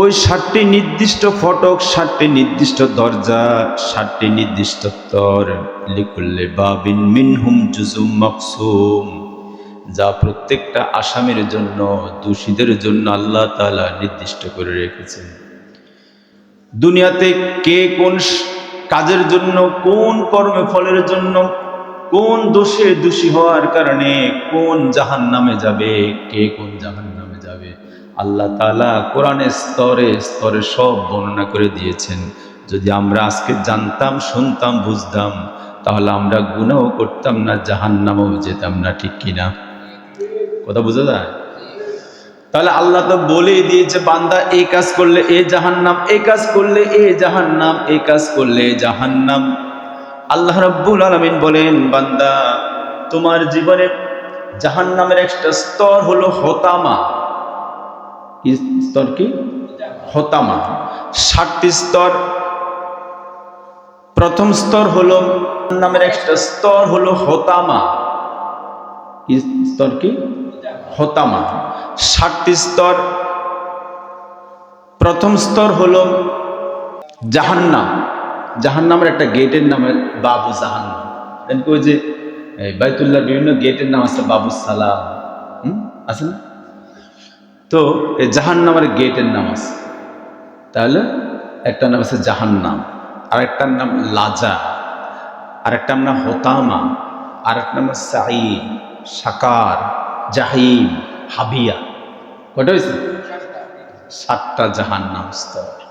ওই ষাটটি নির্দিষ্ট ফটক, ষাটটি নির্দিষ্ট দরজা, ষাটটি নির্দিষ্ট তর লিকুল্লে বাবিন মিনহুম জুজুম মকসুম। যা প্রত্যেকটা আসামের জন্য, দোষীদের জন্য আল্লাহ তাআলা নির্দিষ্ট করে রেখেছেন। দুনিয়াতে কে কোন কাজের জন্য, কোন কর্মে ফলের জন্য, কোন দোষে দোষী হওয়ার কারণে কোন জাহান নামে যাবে, কে কোন জাহান নামে যাবে। আল্লাহ তাআলা কোরআনের স্তরে স্তরে সব বর্ণনা করে দিয়েছেন। যদি আমরা আজকে জানতাম, শুনতাম, বুঝতাম, তাহলে আমরা গুণাও করতাম না জাহান নামেও যেতাম না, ঠিক কিনা কথা বোঝা যায়? তাহলে আল্লাহ তো বলেই দিয়েছে, বান্দা এই কাজ করলে এ জাহান্নাম এই কাজ করলে এ জাহান্নাম এই কাজ করলে জাহান্নাম। আল্লাহ রাব্বুল আলামিন বলেন, বান্দা, তোমার জীবনে জাহান্নামের একটা স্তর হলো হতামা। স্তর কি? হতামা। ষাটটি স্তর। প্রথম স্তর হলো, নামের একটা স্তর হলো হতামা। স্তর কি? হতামা। ষাটটি স্তর। প্রথম স্তর হলো জাহান্নাম। জাহান্নামের একটা গেটের নামে বাবু জাহান্নাম। ওই যে বাইতুল্লাহ বিভিন্ন গেটের নাম আছে বাবু সালাম। হুম? আছে না? তো এই জাহান্নামের গেটের নাম আছে। তাহলে একটা নাম আছে জাহান্নাম, আরেকটার নাম লাজা, আরেকটার নাম হোতামা, আরেকটার নাম সাই সাকার, জাহিম, হাবিয়া। কটা হয়েছে? সাতটা জাহান্নাম স্তর